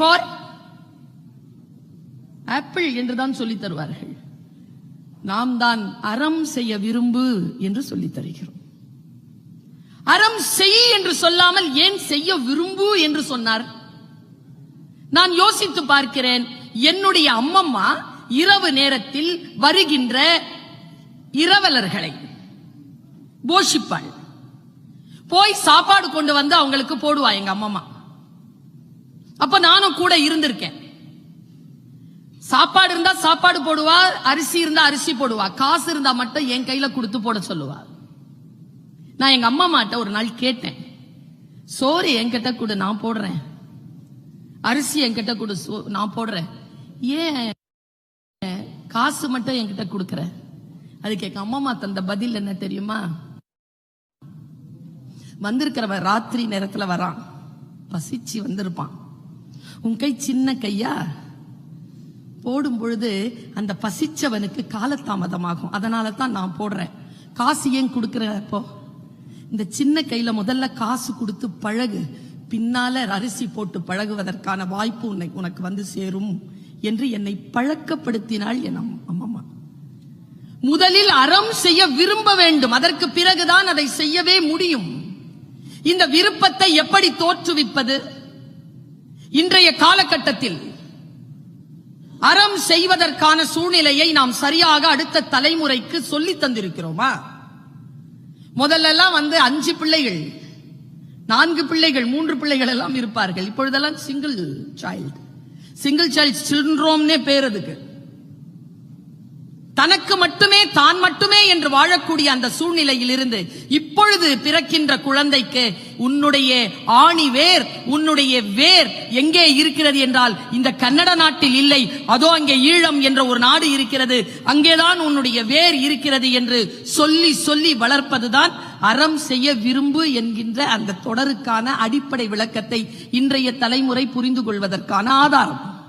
For apple என்றுதான் சொல்லித் தருவார்கள். நாம் தான் அறம் செய்ய விரும்பு என்று சொல்லித் தருகிறோம். அறம் செய் என்று சொல்லாமல் ஏன் செய்ய விரும்பு என்று சொன்னார்? நான் யோசித்து பார்க்கிறேன் என்னுடைய அம்மம்மா இரவு நேரத்தில் வருகின்ற இரவலர்களை போஷிப்பாள். போய் சாப்பாடு கொண்டு வந்து அவங்களுக்கு போடுவா எங்க அம்மம்மா. அப்ப நானும் கூட இருந்திருக்கேன். சாப்பாடு இருந்தா சாப்பாடு போடுவா அரிசி இருந்தா அரிசி போடுவா காசு இருந்தா மட்டும் என் கையில கொடுத்து போட சொல்லுவா. நான் எங்க அம்மா மாட்ட ஒரு நாள் கேட்டேன். சோறு என்கிட்ட கொடு நான் போடுறேன். அரிசி என்கிட்ட கொடு சோ- நான் போடுறேன். ஏன் காசு மட்டும் என்கிட்ட கொடுக்கற? அதுக்கு எங்க அம்மா தந்த பதில் என்ன தெரியுமா? வந்திருக்கிறவன் ராத்திரி நேரத்துல வரான். பசிச்சு வந்திருப்பான். உன் கை சின்ன கையா? போடும் பொழுது அந்த பசிச்சவனுக்கு காலதாமதமாகும். அதனால தான் நான் போடுறேன். காசு ஏன் கொடுக்குறப்போ இந்த சின்ன கையில முதல்ல காசு கொடுத்து பழகு. பின்னால அரிசி போட்டு பழகுவதற்கான வாய்ப்பு உன்னை உனக்கு வந்து சேரும் என்று என்னை பழக்கப்படுத்தினாள் என் அம்- அம்மம்மா. முதலில் அறம் செய்ய விரும்ப வேண்டும். அதற்கு பிறகுதான் அதை செய்யவே முடியும். இந்த விருப்பத்தை எப்படி தோற்றுவிப்பது? இன்றைய காலகட்டத்தில் அறம் செய்வதற்கான சூழ்நிலையை நாம் சரியாக அடுத்த தலைமுறைக்கு சொல்லி தந்திருக்கிறோமா? முதல்லலாம் வந்து அஞ்சு பிள்ளைகள் நான்கு பிள்ளைகள் மூன்று பிள்ளைகள் எல்லாம் இருப்பார்கள். இப்பொழுதெல்லாம் சிங்கிள் சைல்டு சிங்கிள் சைல்ட் சிண்ட்ரோம்னே பேர் அதுக்கு. தனக்கு மட்டுமே தான் மட்டுமே என்று வாழக்கூடிய அந்த சூழ்நிலையில் இருந்து இப்பொழுது பிறக்கின்ற குழந்தைக்கு உன்னுடைய ஆணி வேர் உன்னுடைய வேர் எங்கே இருக்கிறது என்றால் இந்த கன்னட நாட்டில் இல்லை. அதோ அங்கே ஈழம் என்ற ஒரு நாடு இருக்கிறது. அங்கேதான் உன்னுடைய வேர் இருக்கிறது என்று சொல்லி சொல்லி வளர்ப்பதுதான் அறம் செய்ய விரும்பு என்கின்ற அந்த தொடருக்கான அடிப்படை விளக்கத்தை இன்றைய தலைமுறை புரிந்து கொள்வதற்கான ஆதாரம்.